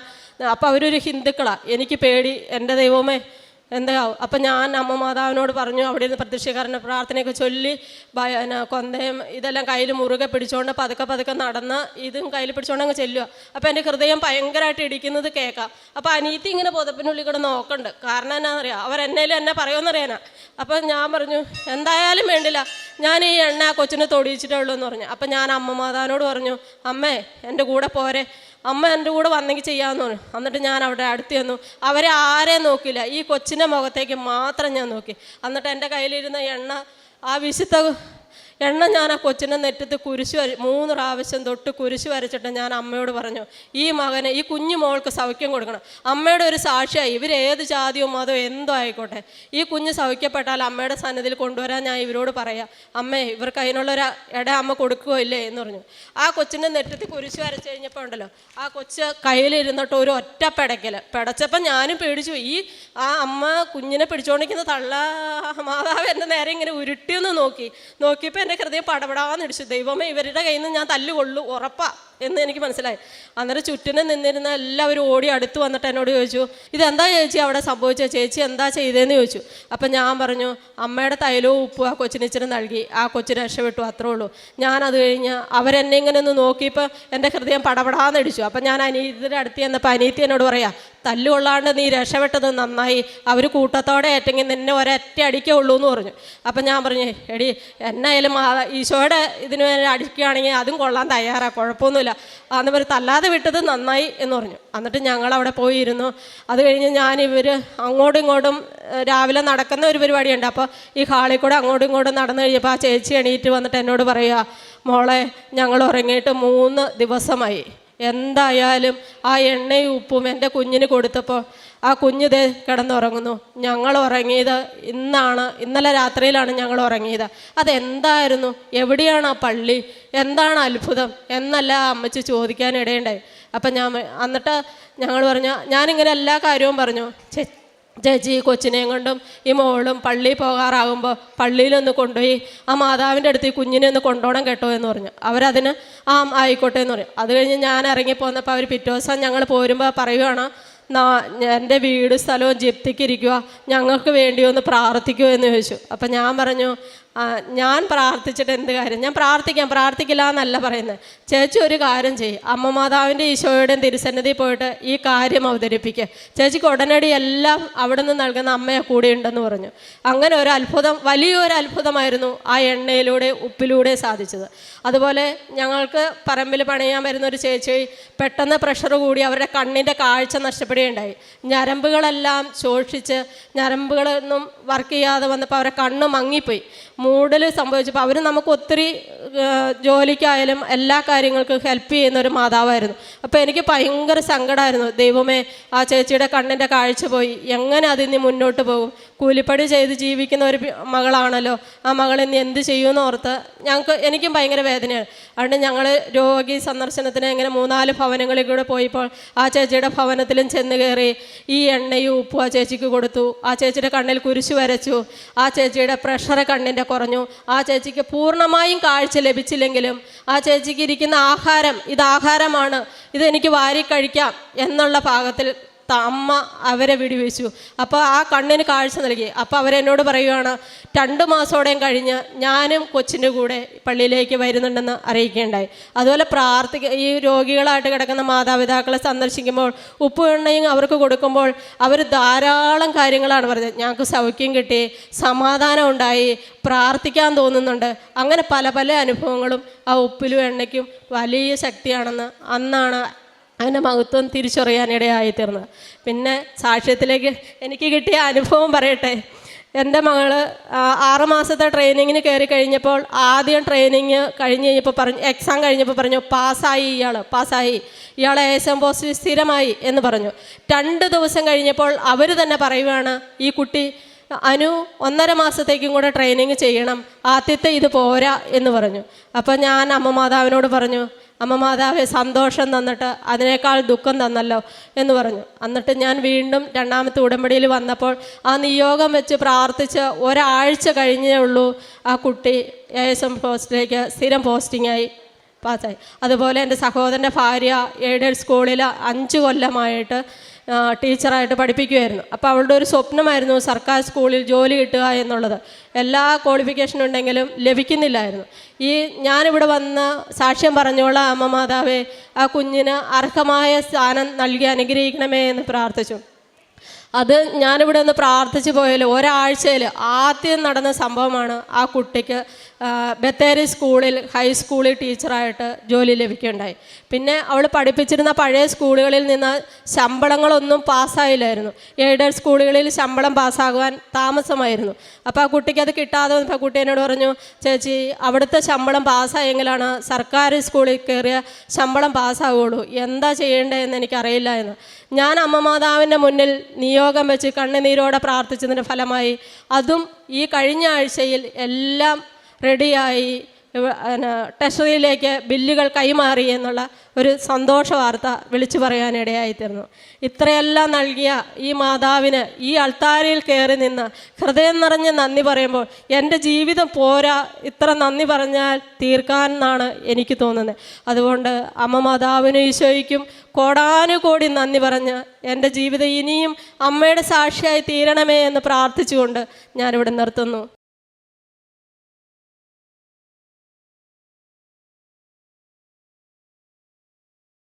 അപ്പോൾ അവരൊരു ഹിന്ദുക്കളാണ് എനിക്ക് പേടി. എന്റെ ദൈവമേ എന്താ അപ്പം ഞാൻ അമ്മ മാതാവിനോട് പറഞ്ഞു അവിടെ നിന്ന് പ്രത്യക്ഷീകരണ പ്രാർത്ഥനയൊക്കെ ചൊല്ലി കൊന്തയും ഇതെല്ലാം കയ്യിൽ മുറുകെ പിടിച്ചുകൊണ്ട് പതുക്കെ പതുക്കെ നടന്ന് ഇതും കയ്യിൽ പിടിച്ചുകൊണ്ട് അങ്ങ് ചെല്ലുക അപ്പം എന്റെ ഹൃദയം ഭയങ്കരമായിട്ട് ഇടിക്കുന്നത് കേൾക്കാം അപ്പോൾ അനീത്തി ഇങ്ങനെ പുതപ്പിനുള്ളിൽ കൂടെ നോക്കണ്ട്. കാരണം എന്നാ എന്നാണെന്നറിയാം അവരെന്നേലും എന്നെ പറയുമെന്നറിയാനാ. അപ്പം ഞാൻ പറഞ്ഞു എന്തായാലും വേണ്ടില്ല. ഞാൻ ഈ എണ്ണ കൊച്ചിനെ തൊടിയിച്ചിട്ടേ ഉള്ളൂ എന്ന് പറഞ്ഞു. അപ്പം ഞാൻ അമ്മ മാതാവിനോട് പറഞ്ഞു അമ്മേ എന്റെ കൂടെ പോരെ. അമ്മ എന്റെ കൂടെ വന്നെങ്കിൽ ചെയ്യാമെന്ന് പറഞ്ഞു. എന്നിട്ട് ഞാൻ അവിടെ അടുത്ത് ചെന്നു. അവരെ ആരെ നോക്കില്ല ഈ കൊച്ചിന്റെ മുഖത്തേക്ക് മാത്രം ഞാൻ നോക്കി. എന്നിട്ട് എന്റെ കയ്യിലിരുന്ന എണ്ണ ആ വിശുദ്ധ എണ്ണ ഞാൻ ആ കൊച്ചിനെ നെറ്റത്ത് കുരിശ് വര മൂന്ന് പ്രാവശ്യം തൊട്ട് കുരിശ് വരച്ചിട്ട് ഞാൻ അമ്മയോട് പറഞ്ഞു ഈ മകന് ഈ കുഞ്ഞു മോൾക്ക് സൗഖ്യം കൊടുക്കണം. അമ്മയുടെ ഒരു സാക്ഷിയായി ഇവർ ഏത് ജാതിയോ മതോ എന്തോ ആയിക്കോട്ടെ. ഈ കുഞ്ഞ് സൗഖ്യപ്പെട്ടാൽ അമ്മയുടെ സന്നിധിയിൽ കൊണ്ടുവരാൻ ഞാൻ ഇവരോട് പറയാം. അമ്മേ ഇവർക്ക് അതിനുള്ളൊരു ഇട അമ്മ കൊടുക്കുകയോ ഇല്ലേ? എന്ന് പറഞ്ഞു. ആ കൊച്ചിന്റെ നെറ്റത്ത് കുരിശ് വരച്ച് കഴിഞ്ഞപ്പോൾ ഉണ്ടല്ലോ ആ കൊച്ച് കയ്യിലിരുന്നിട്ട് ഒരു ഒറ്റ പിടയ്ക്കൽ പിടച്ചപ്പോൾ ഞാനും പേടിച്ചു. ഈ ആ അമ്മ കുഞ്ഞിനെ പിടിച്ചോണ്ടിരിക്കുന്ന തള്ള മാതാവ് എന്റെ നേരെ ഇങ്ങനെ ഉരുട്ടിയൊന്ന് നോക്കി. നോക്കിയപ്പോൾ എന്റെ ഹൃദയം പടപടാന്ന് ഇടിച്ചു. ദൈവമേ ഇവരുടെ കയ്യിൽ നിന്ന് ഞാൻ തല്ലുകൊള്ളു. ഉറപ്പാ. എന്ന് എനിക്ക് മനസ്സിലായി. അന്നേരം ചുറ്റിനും നിന്നിരുന്ന എല്ലാവരും ഓടി അടുത്ത് വന്നിട്ട് എന്നോട് ചോദിച്ചു ഇതെന്താ ചേച്ചി അവിടെ സംഭവിച്ച? ചേച്ചി എന്താ ചെയ്തതെന്ന് ചോദിച്ചു. അപ്പം ഞാൻ പറഞ്ഞു അമ്മയുടെ തൈലവും ഉപ്പും ആ കൊച്ചിന് ഇച്ചിരി നൽകി. ആ കൊച്ചിന് രക്ഷപ്പെട്ടു അത്രേ ഉള്ളൂ. ഞാനത് കഴിഞ്ഞ് അവരെന്നെ ഇങ്ങനെ ഒന്ന് നോക്കിയപ്പോൾ എന്റെ ഹൃദയം പടപടാന്ന് ഇടിച്ചു. അപ്പം ഞാൻ അനീതിയുടെ അടുത്ത് ചെന്നപ്പോൾ അനീതി എന്നോട് പറയാം തല്ലുകൊള്ളാണ്ട് നീ രക്ഷപ്പെട്ടത് നന്നായി. അവർ കൂട്ടത്തോടെ ഏറ്റെങ്കിൽ നിന്നെ ഒരൊറ്റ അടിക്കേ ഉള്ളൂ എന്ന് പറഞ്ഞു. അപ്പം ഞാൻ പറഞ്ഞു എടി എന്നായാലും ഈശോയുടെ ഇതിന് വേണ്ടി അടിക്കുകയാണെങ്കിൽ അതും കൊള്ളാൻ തയ്യാറാണ് കുഴപ്പമൊന്നുമില്ല. അന്ന് ഇവർ തല്ലാതെ വിട്ടത് നന്നായി എന്ന് പറഞ്ഞു. എന്നിട്ട് ഞങ്ങൾ അവിടെ പോയിരുന്നു. അത് കഴിഞ്ഞ് ഞാൻ ഇവർ അങ്ങോട്ടും ഇങ്ങോട്ടും രാവിലെ നടക്കുന്ന ഒരു പരിപാടിയുണ്ട്. അപ്പോൾ ഈ ഹാളിൽ കൂടെ അങ്ങോട്ടും ഇങ്ങോട്ടും നടന്നു കഴിഞ്ഞപ്പോൾ ആ ചേച്ചി എണീറ്റ് വന്നിട്ട് എന്നോട് പറയുക മോളെ ഞങ്ങൾ ഉറങ്ങിയിട്ട് മൂന്ന് ദിവസമായി. എന്തായാലും ആ എണ്ണയും ഉപ്പും എന്റെ കുഞ്ഞിന് കൊടുത്തപ്പോൾ ആ കുഞ്ഞ് ദേ കിടന്നുറങ്ങുന്നു. ഞങ്ങൾ ഉറങ്ങിയത് ഇന്നാണ് ഇന്നലെ രാത്രിയിലാണ് ഞങ്ങൾ ഉറങ്ങിയത്. അതെന്തായിരുന്നു? എവിടെയാണ് ആ പള്ളി? എന്താണ് അത്ഭുതം? എന്നല്ല ആ അമ്മച്ചി ചോദിക്കാനിടയുണ്ടായി അപ്പം ഞാൻ എന്നിട്ട് ഞങ്ങൾ പറഞ്ഞു ഞാനിങ്ങനെ എല്ലാ കാര്യവും പറഞ്ഞു. ചേച്ചി കൊച്ചിനെയും കൊണ്ടും ഈ മോളും പള്ളിയിൽ പോകാറാകുമ്പോൾ പള്ളിയിലൊന്ന് കൊണ്ടുപോയി ആ മാതാവിന്റെ അടുത്ത് ഈ കുഞ്ഞിനെ ഒന്ന് കൊണ്ടുപോകണം കേട്ടോ എന്ന് പറഞ്ഞു. അവരതിന് ആ ആയിക്കോട്ടെ എന്ന് പറഞ്ഞു. അത് കഴിഞ്ഞ് ഞാൻ ഇറങ്ങി പോന്നപ്പോൾ അവർ പിറ്റേ ദിവസം ഞങ്ങൾ പോരുമ്പോൾ പറയുകയാണ് നാ എന്റെ വീട് സ്ഥലവും ജപ്തിക്കിരിക്കുക ഞങ്ങൾക്ക് വേണ്ടി ഒന്ന് പ്രാർത്ഥിക്കുമോ എന്ന് ചോദിച്ചു. അപ്പം ഞാൻ പറഞ്ഞു "ആ, ഞാൻ പ്രാർത്ഥിച്ചിട്ട് എന്ത് കാര്യം? ഞാൻ പ്രാർത്ഥിക്കാം പ്രാർത്ഥിക്കില്ല എന്നല്ല പറയുന്നത്. ചേച്ചി ഒരു കാര്യം ചെയ്യും. അമ്മ മാതാവിന്റെ ഈശോയുടെയും തിരുസന്നിധി പോയിട്ട് ഈ കാര്യം അവതരിപ്പിക്കുക ചേച്ചിക്ക് ഉടനടി എല്ലാം അവിടെ നിന്ന് നൽകുന്ന അമ്മയെ കൂടെ ഉണ്ടെന്ന് പറഞ്ഞു. അങ്ങനെ ഒരു അത്ഭുതം വലിയൊരു അത്ഭുതമായിരുന്നു ആ എണ്ണയിലൂടെ ഉപ്പിലൂടെ സാധിച്ചത്. അതുപോലെ ഞങ്ങൾക്ക് പറമ്പിൽ പണിയാൻ വരുന്ന ഒരു ചേച്ചി പെട്ടെന്ന് പ്രഷർ കൂടി അവരുടെ കണ്ണിന്റെ കാഴ്ച നഷ്ടപ്പെടുകയുണ്ടായി. ഞരമ്പുകളെല്ലാം ശോഷിച്ച് ഞരമ്പുകളൊന്നും വർക്ക് ചെയ്യാതെ വന്നപ്പോൾ അവരുടെ കണ്ണ് മങ്ങിപ്പോയി. മൂടൽ സംഭവിച്ചപ്പോൾ അവർ നമുക്ക് ഒത്തിരി ജോലിക്കായാലും എല്ലാ കാര്യങ്ങൾക്കും ഹെൽപ്പ് ചെയ്യുന്ന ഒരു മാതാവായിരുന്നു. അപ്പോൾ എനിക്ക് ഭയങ്കര സങ്കടമായിരുന്നു ദൈവമേ ആ ചേച്ചിയുടെ കണ്ണിന്റെ കാഴ്ച പോയി. എങ്ങനെ അതിന് മുന്നോട്ട് പോകും? കൂലിപ്പണി ചെയ്ത് ജീവിക്കുന്ന ഒരു മകളാണല്ലോ. ആ മകൾ ഇനി എന്ത് ചെയ്യുമെന്ന് ഓർത്ത് ഞങ്ങൾക്ക് എനിക്കും ഭയങ്കര വേദനയാണ്. അതുകൊണ്ട് ഞങ്ങൾ രോഗി സന്ദർശനത്തിന് ഇങ്ങനെ മൂന്നാൽ ഭവനങ്ങളിൽ കൂടെ പോയപ്പോൾ ആ ചേച്ചിയുടെ ഭവനത്തിലും ചെന്ന് കയറി ഈ എണ്ണയും ഉപ്പും ആ ചേച്ചിക്ക് കൊടുത്തു. ആ ചേച്ചിയുടെ കണ്ണിൽ കുരിശു വരച്ചു. ആ ചേച്ചിയുടെ പ്രഷർ കണ്ണിന്റെ കുറഞ്ഞു. ആ ചേച്ചിക്ക് പൂർണമായും കാഴ്ച ലഭിച്ചില്ലെങ്കിലും ആ ചേച്ചിക്ക് ഇരിക്കുന്ന ആഹാരം ഇത് ആഹാരമാണ് ഇത് എനിക്ക് വാരി കഴിക്കാം എന്നുള്ള പാകത്തിൽ അമ്മ അവരെ വിടിവെച്ചു. അപ്പോൾ ആ കണ്ണിന് കാഴ്ച നൽകി. അപ്പോൾ അവരെന്നോട് പറയുകയാണ് രണ്ട് മാസത്തോടെയും കഴിഞ്ഞ് ഞാനും കൊച്ചിന്റെ കൂടെ പള്ളിയിലേക്ക് വരുന്നുണ്ടെന്ന് അറിയിക്കേണ്ടായി. അതുപോലെ പ്രാർത്ഥിക്ക ഈ രോഗികളായിട്ട് കിടക്കുന്ന മാതാപിതാക്കളെ സന്ദർശിക്കുമ്പോൾ ഉപ്പ് എണ്ണയും അവർക്ക് കൊടുക്കുമ്പോൾ അവർ ധാരാളം കാര്യങ്ങളാണ് പറഞ്ഞത്. ഞങ്ങൾക്ക് സൗഖ്യം കിട്ടി സമാധാനം ഉണ്ടായി പ്രാർത്ഥിക്കാൻ തോന്നുന്നുണ്ട്. അങ്ങനെ പല പല അനുഭവങ്ങളും ആ ഉപ്പിലും എണ്ണയ്ക്കും വലിയ ശക്തിയാണെന്ന് അന്നാണ് അതിന്റെ മഹത്വം തിരിച്ചറിയാനിടയായി തീർന്നത് പിന്നെ സാക്ഷ്യത്തിലേക്ക് എനിക്ക് കിട്ടിയ അനുഭവം പറയട്ടെ. എന്റെ മകൾ ആറ് മാസത്തെ ട്രെയിനിങ്ങിന് കയറി കഴിഞ്ഞപ്പോൾ ആദ്യം ട്രെയിനിങ് കഴിഞ്ഞ് കഴിഞ്ഞപ്പോൾ പറഞ്ഞു എക്സാം കഴിഞ്ഞപ്പോൾ പറഞ്ഞു പാസ്സായി ഇയാൾ പാസ്സായി. ഇയാൾ ഏശം പോസ്റ്റ് സ്ഥിരമായി എന്ന് പറഞ്ഞു. രണ്ട് ദിവസം കഴിഞ്ഞപ്പോൾ അവർ തന്നെ പറയുകയാണ് ഈ കുട്ടി അനു ഒന്നര മാസത്തേക്കും കൂടെ ട്രെയിനിങ് ചെയ്യണം. ആദ്യത്തെ ഇത് പോരാ എന്ന് പറഞ്ഞു. അപ്പോൾ ഞാൻ അമ്മ മാതാവിനോട് പറഞ്ഞു അമ്മ മാതാവെ സന്തോഷം തന്നിട്ട് അതിനേക്കാൾ ദുഃഖം തന്നല്ലോ എന്ന് പറഞ്ഞു. എന്നിട്ട് ഞാൻ വീണ്ടും രണ്ടാമത്തെ ഉടമ്പടിയിൽ വന്നപ്പോൾ ആ നിയോഗം വെച്ച് പ്രാർത്ഥിച്ച് ഒരാഴ്ച കഴിഞ്ഞേ ഉള്ളൂ ആ കുട്ടി എ എസ് എം പോസ്റ്റിലേക്ക് സ്ഥിരം പോസ്റ്റിങ്ങായി പാസ്സായി. അതുപോലെ എന്റെ സഹോദരന്റെ ഭാര്യ എയ്ഡഡ് സ്കൂളിൽ അഞ്ച് കൊല്ലമായിട്ട് ടീച്ചറായിട്ട് പഠിപ്പിക്കുമായിരുന്നു അപ്പോൾ അവളുടെ ഒരു സ്വപ്നമായിരുന്നു സർക്കാർ സ്കൂളിൽ ജോലി കിട്ടുക എന്നുള്ളത്. എല്ലാ ക്വാളിഫിക്കേഷനും ഉണ്ടെങ്കിലും ലഭിക്കുന്നില്ലായിരുന്നു. ഈ ഞാനിവിടെ വന്ന് സാക്ഷ്യം പറഞ്ഞോളാം അമ്മ മാതാവേ ആ കുഞ്ഞിന് അർഹമായ സ്ഥാനം നൽകി അനുഗ്രഹിക്കണമേ എന്ന് പ്രാർത്ഥിച്ചു. അത് ഞാനിവിടെ ഒന്ന് പ്രാർത്ഥിച്ചു പോയാൽ ഒരാഴ്ചയിൽ ആദ്യം നടന്ന സംഭവമാണ് ആ കുട്ടിക്ക് ബത്തേരി സ്കൂളിൽ ഹൈസ്കൂളിൽ ടീച്ചറായിട്ട് ജോലി ലഭിക്കുകയുണ്ടായി. പിന്നെ അവൾ പഠിപ്പിച്ചിരുന്ന പഴയ സ്കൂളുകളിൽ നിന്ന് ശമ്പളങ്ങളൊന്നും പാസ്സായില്ലായിരുന്നു. എയ്ഡഡ് സ്കൂളുകളിൽ ശമ്പളം പാസ്സാകുവാൻ താമസമായിരുന്നു. അപ്പോൾ ആ കുട്ടിക്ക് അത് കിട്ടാതെ വന്നപ്പോൾ കുട്ടി എന്നോട് പറഞ്ഞു ചേച്ചി അവിടുത്തെ ശമ്പളം പാസ്സായെങ്കിലാണ് സർക്കാർ സ്കൂളിൽ കയറിയ ശമ്പളം പാസ്സാവുകയുള്ളൂ. എന്താ ചെയ്യേണ്ടതെന്ന് എനിക്കറിയില്ല എന്ന്. ഞാൻ അമ്മ മാതാവിന്റെ മുന്നിൽ നിയോഗം വെച്ച് കണ്ണുനീരോടെ പ്രാർത്ഥിച്ചതിന്റെ ഫലമായി അതും ഈ കഴിഞ്ഞ ആഴ്ചയിൽ എല്ലാം റെഡിയായി. ട്രഷറിയിലേക്ക് ബില്ലുകൾ കൈമാറി എന്നുള്ള ഒരു സന്തോഷ വാർത്ത വിളിച്ചു പറയാനിടയായിത്തീർന്നു. ഇത്രയെല്ലാം നൽകിയ ഈ മാതാവിന് ഈ അൾത്താരയിൽ കയറി നിന്ന് ഹൃദയം നിറഞ്ഞ് നന്ദി പറയുമ്പോൾ എന്റെ ജീവിതം പോരാ ഇത്ര നന്ദി പറഞ്ഞാൽ തീർക്കാൻ എന്നാണ് എനിക്ക് തോന്നുന്നത്. അതുകൊണ്ട് അമ്മ മാതാവിനും ഈശോയ്ക്കും കോടാനുകോടി നന്ദി പറഞ്ഞ് എന്റെ ജീവിതം ഇനിയും അമ്മയുടെ സാക്ഷിയായി തീരണമേ എന്ന് പ്രാർത്ഥിച്ചുകൊണ്ട് ഞാനിവിടെ നിർത്തുന്നു.